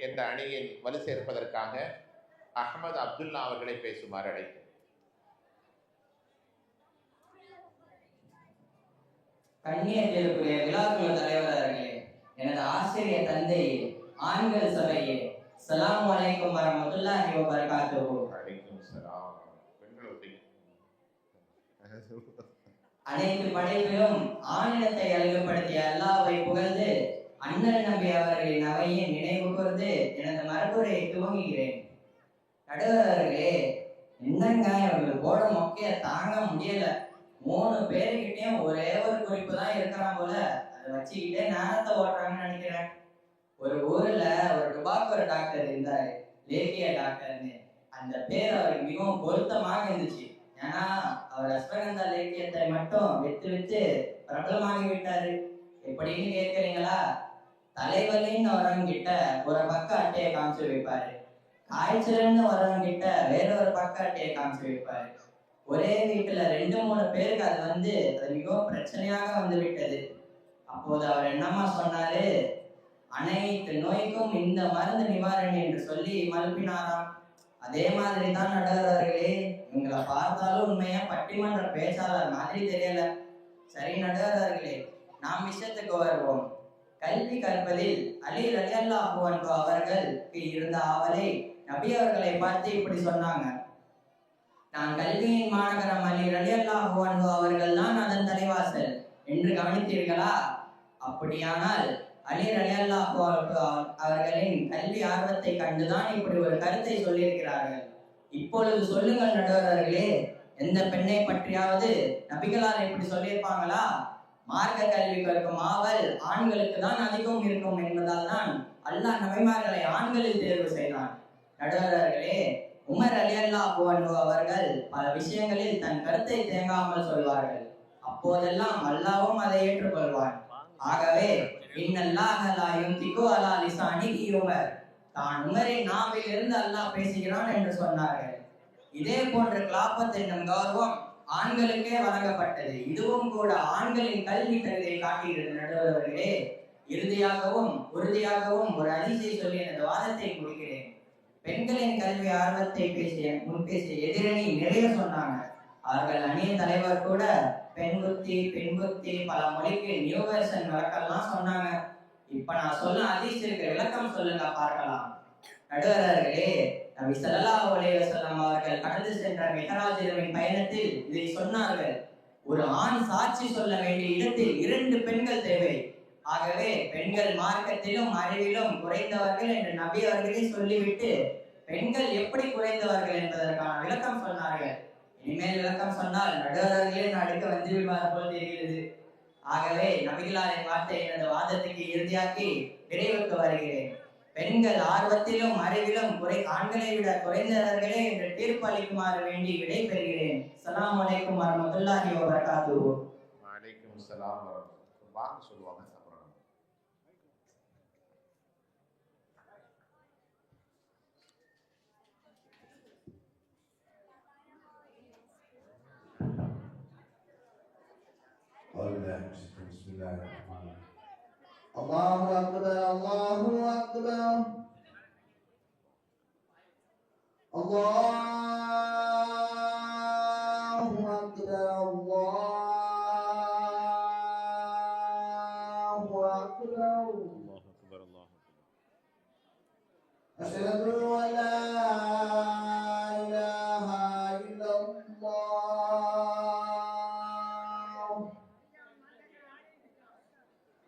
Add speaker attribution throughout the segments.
Speaker 1: என்ற அணியில் வலு சேர்ப்பதற்காக அகமது அப்துல்லா அவர்களை பேசுமாறு அழைக்கிறேன்
Speaker 2: கண்ணியத்திற்குரிய விழாக்குழு தலைவர் அவர்களே எனது ஆசிரியர் தந்தையே ஆண்கள் சபையே சலாம்
Speaker 1: அழைக்கும் சலாம். பெண்கள் ஒட்டி.
Speaker 2: அனைத்து படைப்பிலும் ஆணினத்தை அழகுபடுத்திய அல்லாஹ்வை புகழ்ந்து அண்ணல் நம்பி அவர்களின் அவையின் நினைவு கூர்ந்து எனது மரபுரையை துவங்குகிறேன். நடுவர்களே என்னங்க இவர்கள் போட மொக்கைய தாங்க முடியல. மூணு பேருக்கிட்டையும் ஒரே ஒரு குறிப்பு தான் இருக்கிறான் போல. அதை வச்சுக்கிட்டே நேரத்தை ஓட்டுறாங்கன்னு நினைக்கிறேன். ஒரு ஊர்ல ஒரு டுபாக்கர் டாக்டர் இருந்தாரு லேகிய டாக்டர்னு. அந்த பேர் அவருக்கு மிகவும் பொருத்தமாக இருந்துச்சு. ஏன்னா அவர் அஸ்வகந்தா லேக்கியத்தை மட்டும் வித்து வித்து பிரபலமாகி விட்டாரு. எப்படின்னு கேட்குறீங்களா? தலைவலின்னு வரவங்க கிட்ட ஒரு பக்க அட்டையை காமிச்சு வைப்பாரு. காய்ச்சல்னு வரவங்க கிட்ட வேற ஒரு பக்க அட்டையை காமிச்சு வைப்பாரு. ஒரே வீட்டுல ரெண்டு மூணு பேருக்கு அது வந்து அது மிகவும் பிரச்சனையாக வந்து விட்டது அப்போது அவர் என்னமா சொன்னாரு? அனைத்து நோய்க்கும் இந்த மருந்து நிவாரணி என்று சொல்லி மறுப்பினாராம் அதே மாதிரி தான் நடுவர்களே எங்களை பார்த்தாலும் உண்மையா பட்டிமன்ற பேச்சாளர் மாதிரி தெரியல. சரி நடுவர்களே நாம் விஷயத்துக்கு வருவோம். கல்வி கற்பதில் அலி ரலியல்லாஹு அன்ஹு அவர்களுக்கு இருந்த ஆவலை நபி அவர்களை பார்த்து இப்படி சொன்னாங்க. நான் கல்வியின் மாநகரம் அலி ரலியல்லாஹு அன்ஹு அவர்கள் தான் அதன் தலைவாசல் என்று கவனித்தீர்களா? அப்படியானால் அலி ரலியல்லாஹு அவர்களின் கல்வி ஆர்வத்தை கண்டுதான் இப்படி ஒரு கருத்தை சொல்லியிருக்கிறார்கள். இப்பொழுது சொல்லுங்கள் நடுவர்களே எந்த பெண்ணை பற்றியாவது நபிகளால் இப்படி சொல்லியிருப்பாங்களா? மார்க்க கல்வி கற்கும் ஆவல் ஆண்களுக்கு தான் அதிகம் இருக்கும் என்பதால் தான் அல்லாஹ் நபிமார்களை ஆண்களில் தேர்வு செய்தான். நடுவர்களே உமர் அலி அல்லா அன்ஹு அவர்கள் பல விஷயங்களில் தன் கருத்தை தேங்காமல் சொல்வார்கள். அப்போதெல்லாம் அல்லாவும் அதை ஏற்றுக்கொள்வான். ஆகவே இன்னல்லாஹலாயும் லா யும்திகு உமர். தான் உமரின் நாவில் இருந்து அல்லாஹ் பேசுகிறான் என்று சொன்னார்கள். இதே போன்ற கிளாபத் என்னும் கௌரவம் ஆண்களுக்கே வழங்கப்பட்டது. இதுவும் கூட ஆண்களின் கல்வி தகுதியை காட்டுகிறது நடுவர்களே. இறுதியாகவும் உறுதியாகவும் ஒரு அதிசை சொல்லி எனது வாதத்தை முடிக்கிறேன். பெண்களின் கல்வி ஆர்வத்தை பேசிய முன் பேசிய எதிரணி நிறைய சொன்னாங்க. அவர்கள் அணிய தலைவர் கூட பெண் புத்தி பெண் புத்தி பல மொழிக்கு நியூ வெர்ஷன் சொன்னாங்க. இப்ப நான் சொல்ல அதிர்ச்சிக்கு விளக்கம் சொல்லுங்க பார்க்கலாம். நடுவரர்களே நபி ஸல்லல்லாஹு அலைஹி வஸல்லம் கடந்து சென்ற மெஹராஜ் பயணத்தில் இதை சொன்னார்கள். ஒரு ஆண் சாட்சி சொல்ல வேண்டிய இடத்தில் இரண்டு பெண்கள் தேவை. ஆகவே பெண்கள் மார்க்கத்திலும் அறிவிலும் குறைந்தவர்கள் என்று நபி அவர்களே சொல்லிவிட்டு பெண்கள் எப்படி குறைந்தவர்கள் என்பதற்கான விளக்கம் சொன்னார்கள். இனிமேல் விளக்கம் சொன்னால் நடுவர்களே நடுக்க வந்து விடுவார் போல் தெரிகிறது. ஆகவே நபிகளாரின் வார்த்தை எனது வாதத்துக்கு இறுதியாக்கி விரைவுக்கு வருகிறேன். பெண்கள் ஆர்வத்திலும் அறிவிலும் குறை ஆண்களை விட குறைந்தவர்களே என்று தீர்ப்பு அளிக்குமாறு வேண்டி விடை பெறுகிறேன் அஸ்ஸலாமு அலைக்கும் வரமத்துல்லாஹி வபரகாத்துஹு
Speaker 1: அழைக்கும் சலாம் வரமத்துல்லாஹி. வாங்க சொல்லுவாங்க அப்புறம்
Speaker 3: أعوذ بالله من الشيطان بسم الله الرحمن الرحيم الله أكبر الله أكبر الله أكبر الله أكبر
Speaker 4: الله أكبر الله
Speaker 3: أشهد أن لا إله إلا الله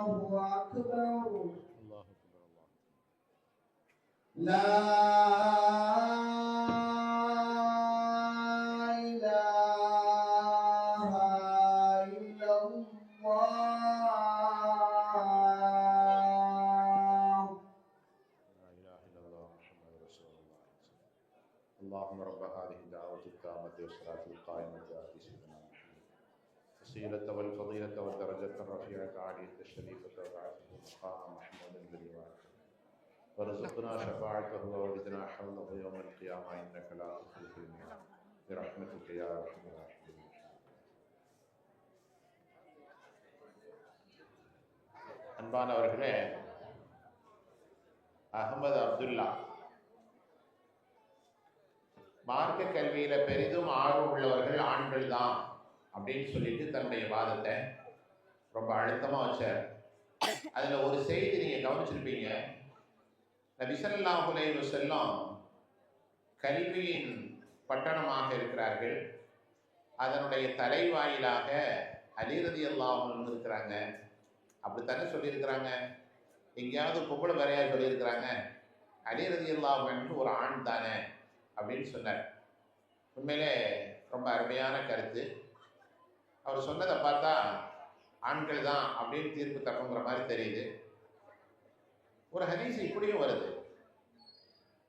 Speaker 3: الله أكبر. الله أكبر
Speaker 4: الله
Speaker 3: لا
Speaker 1: الوسيلة والفضيلة والدرجة الرفيعة عالية الشريفة وبعثه مقام محمود الذي وعدته وارزقنا شفاعته ووجدنا حوله يوم القيامة إنك لا تخلف الميعاد برحمتك يا أرحم الراحمين அன்பானவர்களே அகமது அப்துல்லா மார்க்க கல்வியில பெரிதும் ஆர்வம் உள்ளவர்கள் ஆண்கள் தான் அப்படின்னு சொல்லிட்டு தன்னுடைய வாதத்தை ரொம்ப அழுத்தமா வச்சார். அதுல ஒரு செய்தி நீங்க கவனிச்சிருப்பீங்க. நபி ஸல்லல்லாஹு அலைஹி கல்வியின் பட்டணமாக இருக்கிறார்கள். அதனுடைய தலைவாயிலாக அலி ரலியல்லாஹு இருக்கிறாங்க அப்படித்தானே சொல்லியிருக்கிறாங்க? எங்கேயாவது பொம்பளை வரையா சொல்லியிருக்கிறாங்க. அலிரதி அல்லாமன் ஒரு ஆண் தானே அப்படின்னு சொன்னார். உண்மையிலே ரொம்ப அருமையான கருத்து. அவர் சொன்னதை பார்த்தா ஆண்கள் தான் அப்படின்னு தீர்ப்பு தப்புங்கிற மாதிரி தெரியுது. ஒரு ஹதீஸ் இப்படியும் வருது.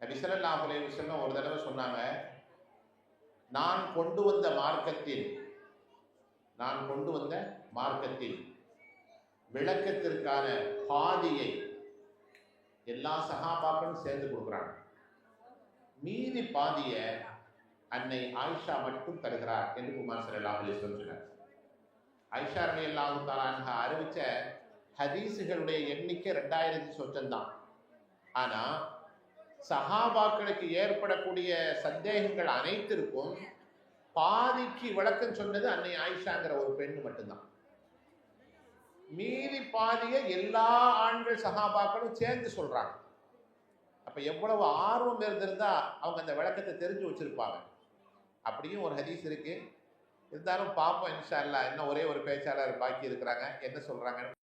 Speaker 1: நபி ஸல்லல்லாஹு அலைஹி ஒரு தடவை சொன்னாங்க நான் கொண்டு வந்த மார்க்கத்தில் நான் கொண்டு வந்த மார்க்கத்தில் விளக்கத்திற்கான பாதியை எல்லா சகாபாக்களும் சேர்ந்து கொடுக்குறாங்க. மீதி பாதிய அன்னை ஆயிஷா மட்டும் தருகிறார் என்று குமார் சல்லாஹ் சொன்னார். ஐஷா அலி அல்லாஹு தாலான்ஹா அறிவிச்ச ஹதீஸுகளுடைய எண்ணிக்கை ரெண்டாயிரத்தி சொச்சந்தான் ஆனால் ஆனா சஹாபாக்களுக்கு ஏற்படக்கூடிய சந்தேகங்கள் அனைத்திற்கும் பாதிக்கு விளக்கம் சொன்னது அன்னை ஆயிஷாங்கிற ஒரு பெண் மட்டும்தான். மீதி பாதிய எல்லா ஆண்கள் சகாபாக்களும் சேர்ந்து சொல்றாங்க. அப்ப எவ்வளவு ஆர்வம் இருந்திருந்தா அவங்க அந்த விளக்கத்தை தெரிஞ்சு வச்சிருப்பாங்க. அப்படியும் ஒரு ஹதீஸ் இருக்கு. இருந்தாலும் பார்ப்போம் இன்ஷா அல்லாஹ் இன்னும் ஒரே ஒரு பேச்சாளர் பாக்கி இருக்கிறாங்க. என்ன சொல்கிறாங்கன்னு